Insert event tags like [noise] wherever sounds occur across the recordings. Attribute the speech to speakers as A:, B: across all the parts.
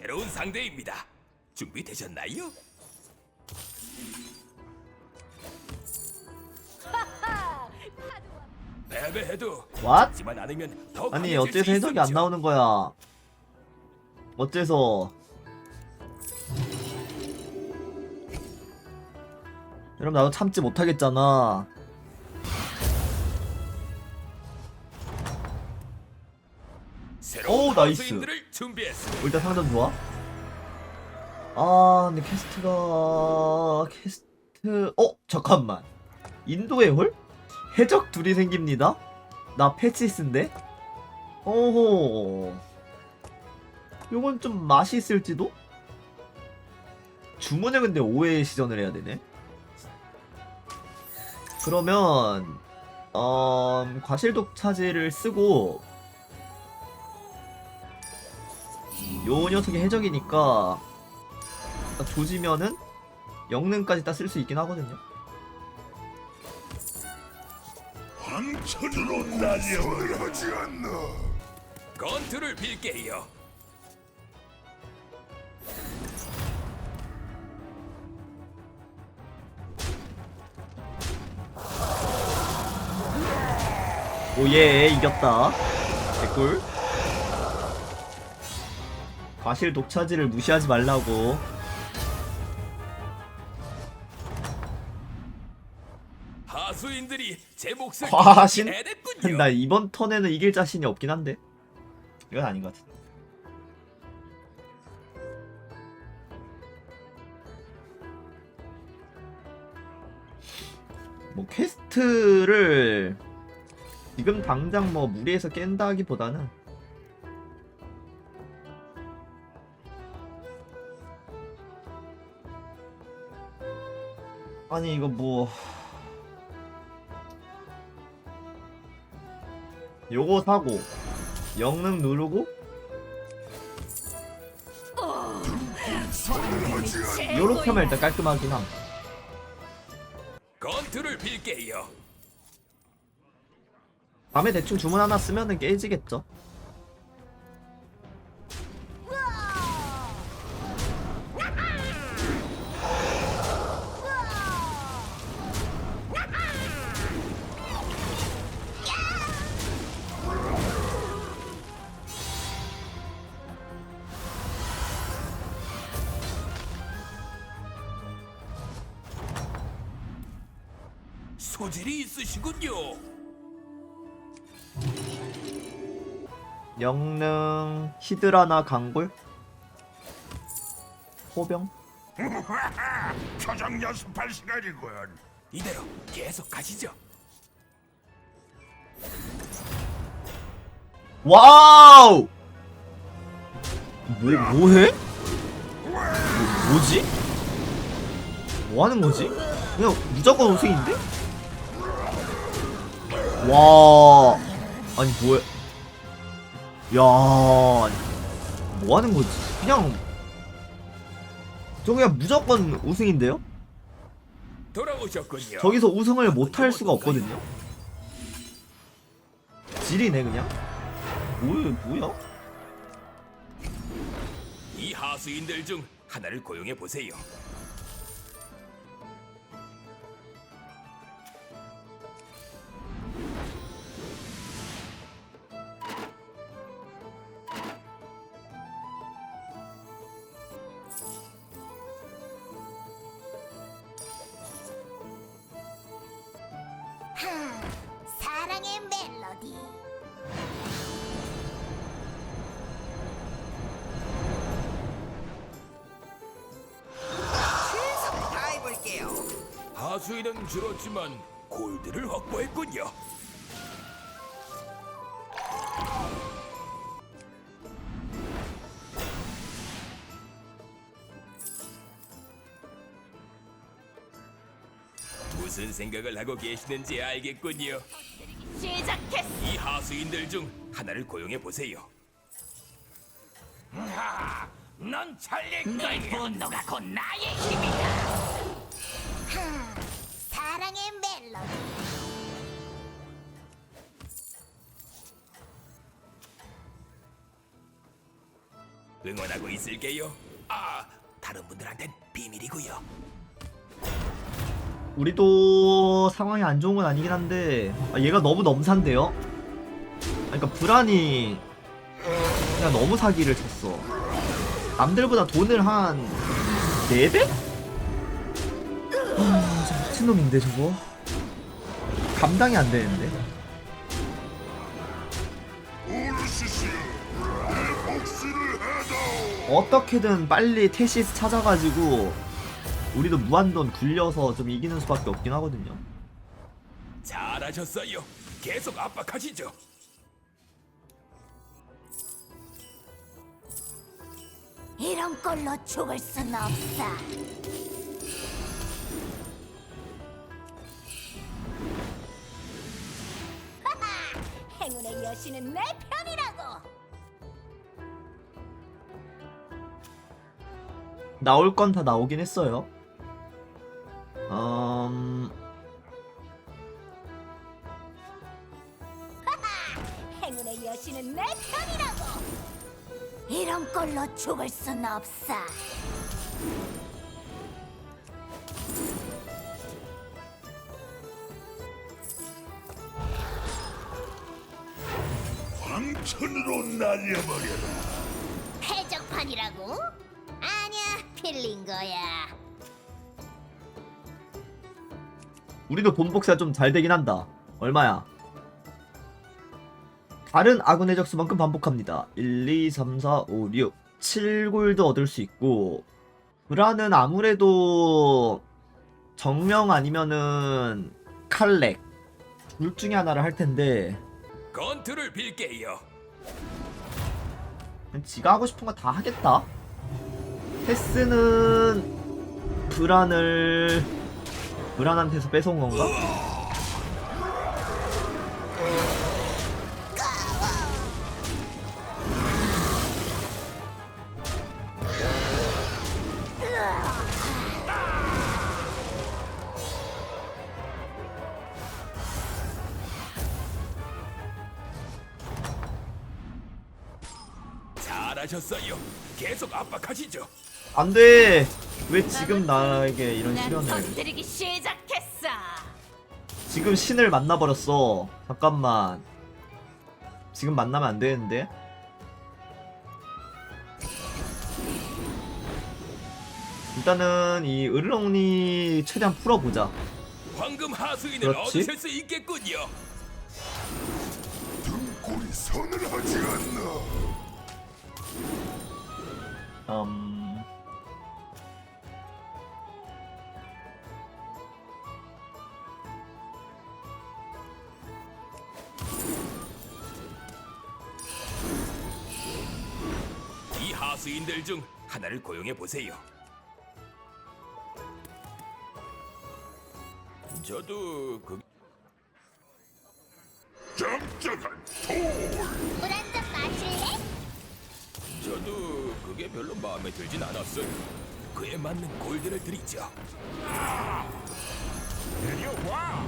A: 새로운 상대입니다. 준비되셨나요? 패배해도
B: What?
A: 하지만 않으면 더
B: 아니
A: 강해질
B: 어째서
A: 수
B: 해석이 안
A: 있었죠.
B: 나오는 거야 어째서 여러분 나도 참지 못하겠잖아
A: 새로운
B: 오, 나이스.
A: 선수인들을 준비했습니다.
B: 일단 상점 좋아 아 근데 캐스트가 캐스트 어 잠깐만 인도의 홀? 해적 둘이 생깁니다 나 패치스인데 오호 요건 좀 맛이 있을지도? 주문을 근데 5회 시전을 해야 되네 그러면 어, 과실독 차지를 쓰고 요 녀석이 해적이니까 딱 조지면은 영능까지 딱쓸수 있긴 하거든요.
C: 황천으로 날려버려지 않나
A: 건투를 빌게요.
B: 오예 이겼다. 개꿀. 과실 독차지를 무시하지 말라고.
A: 하수인들이 제 몫을
B: 과신?
A: 해냈군요.
B: 나 이번 턴에는 이길 자신이 없긴 한데. 이건 아닌 것 같아. 뭐 퀘스트를 지금 당장 뭐 무리해서 깬다기보다는 아니 이거 뭐. 요거 사고 영능 누르고. 요렇게 하면 일단 깔끔하긴 함.
A: 건투를 빌게요.
B: 밤에 대충 주문 하나 쓰면은 깨지겠죠 영능 히드라나 강골? 호병?
C: 표정 연습할 시간이군.
A: 이대로 계속 가시죠.
B: 와우! 뭐 뭐해? 뭐, 뭐지? 뭐 하는 거지? 그냥 무조건 우승인데? 와. 아니 뭐야 야 뭐 하는 거지? 그냥 저 그냥 무조건 우승인데요?
A: 돌아오셨군요.
B: 저기서 우승을 못 할 수가 없거든요? 질이네 그냥? 뭐야 뭐야?
A: 이 하수인들 중 하나를 고용해 보세요. 수인은 줄었지만 골드를 확보했군요. 무슨 생각을 하고 계시는지 알겠군요.
D: 시작했어
A: 이 하수인들 중 하나를 고용해 보세요. 넌 잘릴
D: 너의 분노가 곧 나의 힘이다 사
A: 응원하고 있을게요. 아, 다른 분들한텐 비밀이고요.
B: 우리도 상황이 안 좋은 건 아니긴 한데 아, 얘가 너무 넘산데요? 아, 그러니까 불안이 그냥 너무 사기를 쳤어 남들보다 돈을 한 4배? 아, 저 미친놈인데 저거 감당이 안 되는데 어떻게든 빨리 테시스 찾아가지고 우리도 무한돈 굴려서 좀 이기는 수밖에 없긴 하거든요
A: 잘하셨어요. 계속 압박하시죠.
D: 이런 꼴로 죽을 순 없어. 행운의 여신은 내 편이라고.
B: 나올 건 다 나오긴 했어요. 음,
D: 행운의 여신은 내 편이라고. 이런 꼴로 죽을 순 없어.
C: 광천으로 날려버려라.
D: 해적판이라고? 필린 거야.
B: 우리도 본복사가 좀잘 되긴 한다. 얼마야? 다른 아군 해적수만큼 반복합니다. 1, 2, 3, 4, 5, 6. 7골드 얻을 수 있고 브라는 아무래도 정명 아니면은 칼렉 둘 중에 하나를 할 텐데
A: 건투를 빌게요.
B: 지가 하고 싶은 거 다 하겠다. 테스는 브란을 브란한테서 뺏어온 건가?
A: 잘하셨어요. 계속 압박하시죠.
B: 안 돼! 왜 지금 나에게 이런 시련을.
D: 시작했어.
B: 지금 신을 만나버렸어. 잠깐만. 지금 만나면 안 되는데? 일단은 이 으르렁니 최대한 풀어보자.
A: 황금 하수인을
B: 그렇지.
A: 얻으실 수 있겠군요.
C: 등골이 선을 하지 않나.
B: 음...
A: 수인들 중 하나를 고용해 보세요. 저도 그
C: 짱짱한 돌.
D: 물 한 잔 마실래?
A: 저도 그게 별로 마음에 들진 않았어요. 그에 맞는 골드를 드리죠. 내려와.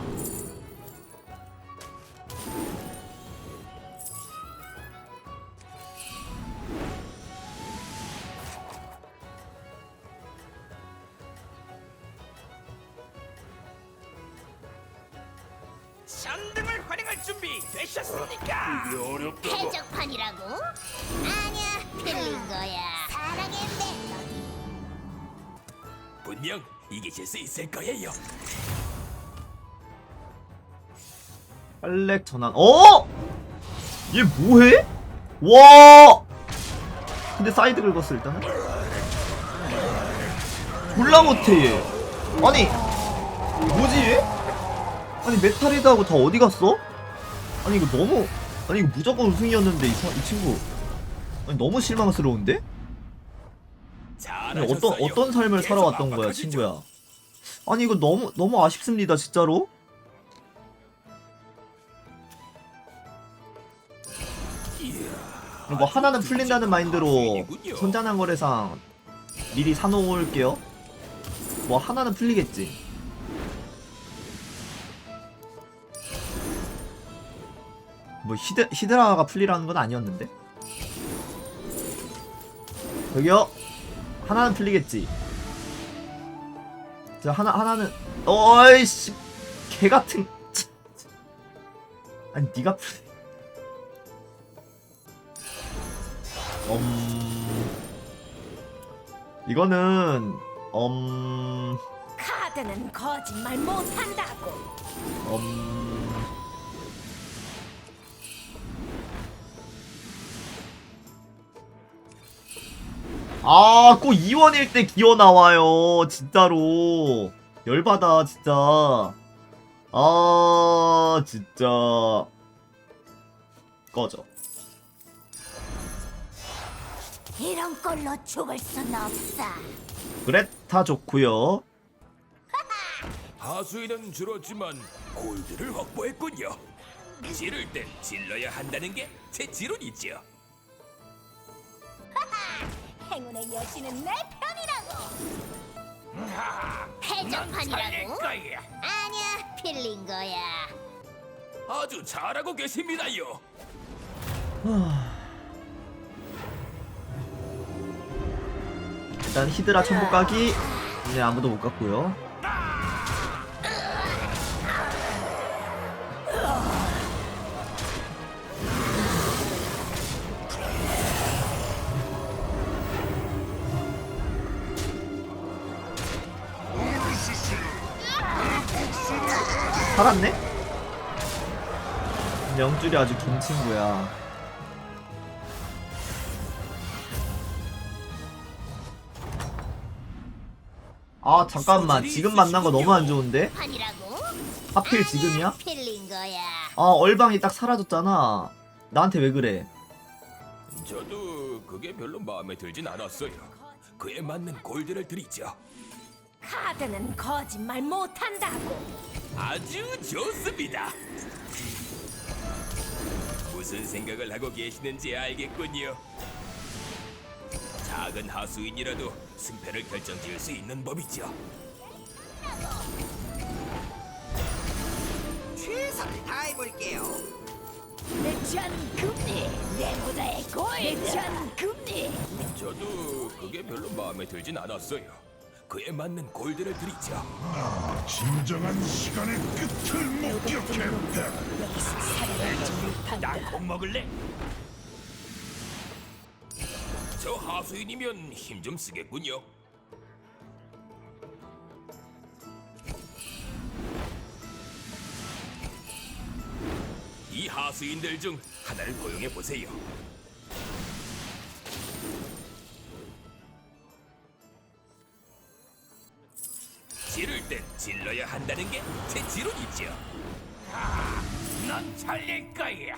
D: 아니야, 필린 거야. 사랑의 멜로디.
A: 분명 이기실 수 있을 거예요.
B: 빨렉 전환. 어? 얘 뭐해? 와! 근데 사이드 긁었어 일단은. 졸라 못해 얘. 아니 뭐지 얘? 아니 메탈리드하고 다 어디 갔어? 아니 이거 너무 아니 이거 무조건 우승이었는데 이, 사- 이 친구 너무 실망스러운데? 어떤 어떤 삶을 살아왔던 거야. 친구야? 아니 이거 너무 너무 아쉽습니다 진짜로. 뭐 하나는 풀린다는 마인드로. 선잔한 거래상 미리 사놓을게요. 뭐 하나는 풀리겠지. 뭐 히드, 히드라가 풀리라는 건 아니었는데. 여기요. 하나는 틀리겠지. 자 하나 하나는 어이씨 개 같은. 참. 아니 네가 풀음 이거는 음
D: 카드는 거짓말 못한다고.
B: 음 아, 꼭 2원일 때 기어 나와요. 진짜로. 열받아, 진짜. 아, 진짜. 꺼져.
D: 이런 꼴로 죽을 순 없어.
B: 그레타 좋고요 [laughs]
A: 하수인은 줄었지만 골드를 확보했군요. 지를 땐 질러야 한다는 게 제 지론이죠.
D: 행운의 여신은 내 편이라고. 해적판이라고?
A: 거야.
D: 아니야, 빌린 거야.
A: 아주 잘하고 계십니다요.
B: 일단 히드라 천국 가기. 이제 아무도 못 갔고요 살았네? 영줄이 아주 긴 친구야. 아 잠깐만 지금 만난 거 너무 안 좋은데? 하필 지금이야? 아 얼방이 딱 사라졌잖아. 나한테 왜 그래?
A: 저도 그게 별로 마음에 들진 않았어요. 그에 맞는 골드를 드리죠.
D: 카드는 거짓말 못한다고.
A: 아주 좋습니다. 무슨 생각을 하고 계시는지 알겠군요. 작은 하수인이라도 승패를 결정지을 수 있는 법이죠.
E: 최선을 다해볼게요.
D: 내천 금리, 내보다의 골드. 내천 금리.
A: 저도 그게 별로 마음에 들진 않았어요. 그에 맞는 골드를 드리죠.
C: 진정한 시간의 끝을 목격했다.
D: 여기서.
A: 콩 먹을래? 저 하수인이면 힘 좀 쓰겠군요. 이 하수인들 중 하나를 고용해 보세요. 땐 질러야 한다는 게 제 지론이죠. 아, 넌 잘릴 거야.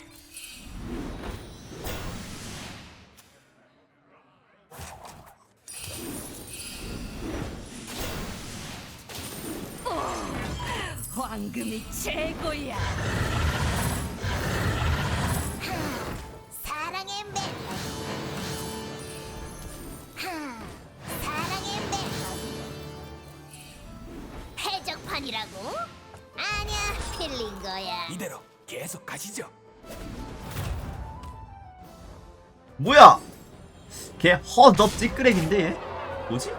D: 황금이 최고야.
B: 뭐야? 걔 허접 찌끄레기인데 얘? 뭐지?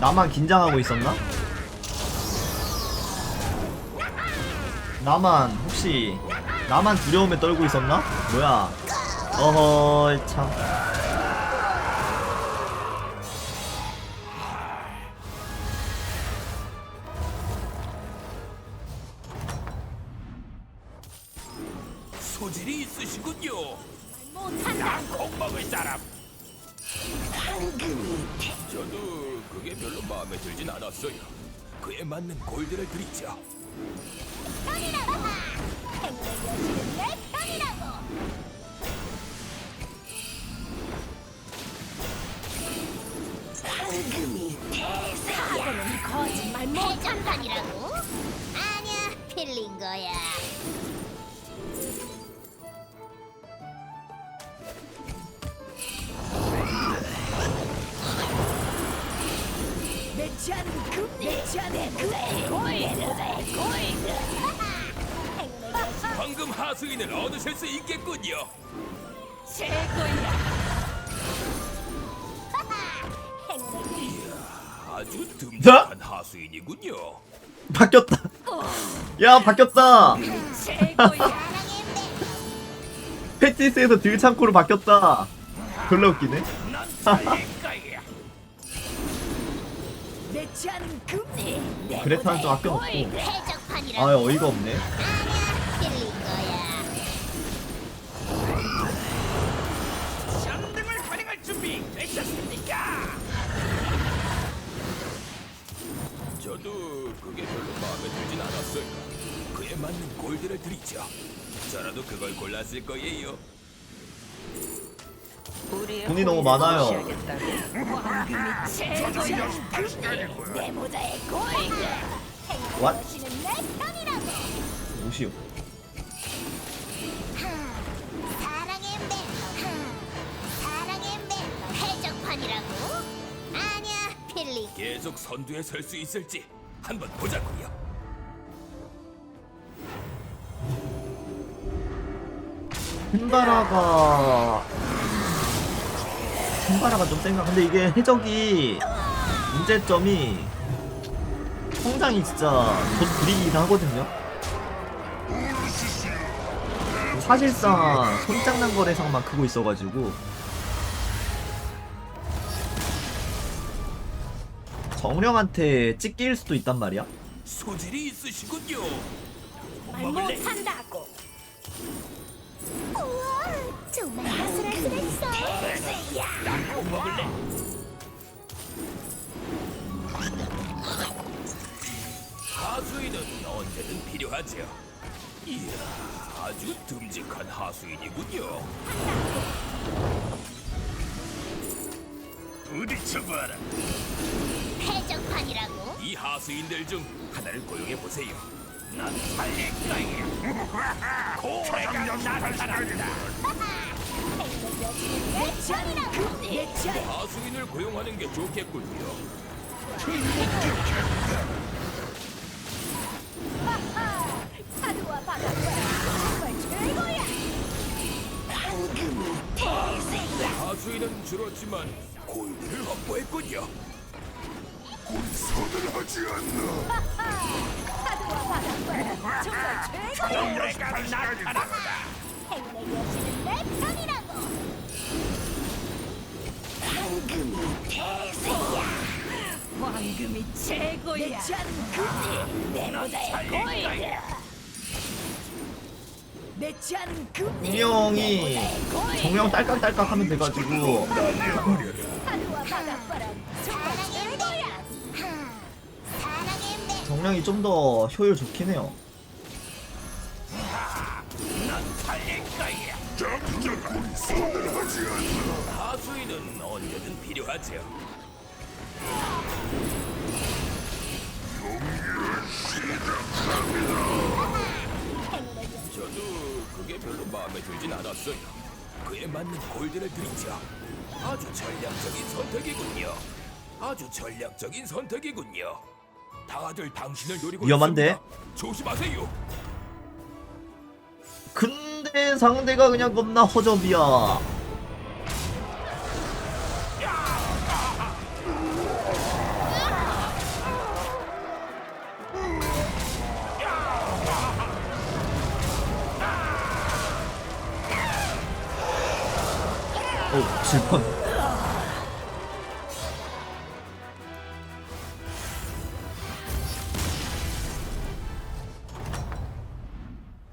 B: 나만 긴장하고 있었나? 나만 혹시 나만 두려움에 떨고 있었나? 뭐야? 어허 참.
A: 맞는 골드를 드리죠.
D: 행운의 여신은 내 편이라고. 황금이 대사는 거짓말 못한다니라고? 아니야, 필린 거야.
A: 하수인을 얻으실 수 있겠군요.
D: 최고야.
A: 아주 듬직한 하수인이군요.
B: 바뀌었다. 야 바뀌었다.
D: 최고야. [laughs]
B: 패티스에서 딜 창고로 바뀌었다. 졸라 웃기네.
A: 난 [laughs] 살릴 거야.
D: 내 취하는 금지. 내
B: 그래타는 좀 아껴놓고.
D: 해적판이라.
B: 아 어이가 없네.
A: 되셨습니까? 저도 그게 별로 마음에 들진 않았어요. 그에 맞는 골드를 드리죠. 저라도 그걸 골랐을 거예요.
B: 돈이 너무 많아요.
D: 최고야. 금지. 내 모자의 골드.
B: What?
D: 행운의 내 편이라고.
B: 무시요.
A: 계속 선두에 설 수 있을지 한번 보자고요.
B: 흰바라가. 흰바라가 좀 센가? 근데 이게 해적이 문제점이 성장이 진짜 곧 구리긴 하거든요. 사실상 손장난 거래상만 크고 있어가지고 정령한테 찢길 수도 있단 말이야
A: 소질이 있으시군요.
D: 말 못한다고. 우와, 정말 아슬아슬했어.
A: 꼭 먹을래. 하수인은 언제든 필요하죠. 이야, 아주 듬직한 하수인이군요. 부딪혀봐라.
D: 해적판이라고?
A: 이 하수인들 중 하나를 고용해 보세요. 난 살릴 거야. [laughs] 고래가 나타난다.
D: 내 편이라고. 내 편.
A: 하수인을 고용하는 게 좋겠군요.
D: 바다가 정말 최고야.
A: 하수인은 줄었지만 골드를 확보했군요.
C: 하지 않나
D: 파도와 바다가 정말 최고야.
A: 고래가 나타난다.
D: 행운의 여신은 내 편이라고. 황금이 대세야. 황금이 최고야. 내 금지. 내 모자의 골드. 내 취하는 금지.
B: 분명히 정령 딸깍딸깍 하면 돼가지고
D: 파도와 바닷바
B: 정령이 좀 더 효율 좋긴 해요
A: 하수인은 언제든 필요하죠. 저도 그게 별로 마음에 들진 않았어요. 그에 맞는 골드를 드리죠. 아주 전략적인 선택이군요. 아주 전략적인 선택이군요. 다들 당신을 노리고
B: 위험한데?
A: 있습니다. 조심하세요.
B: 근데 상대가 그냥 겁나 허접이야 어, 질펀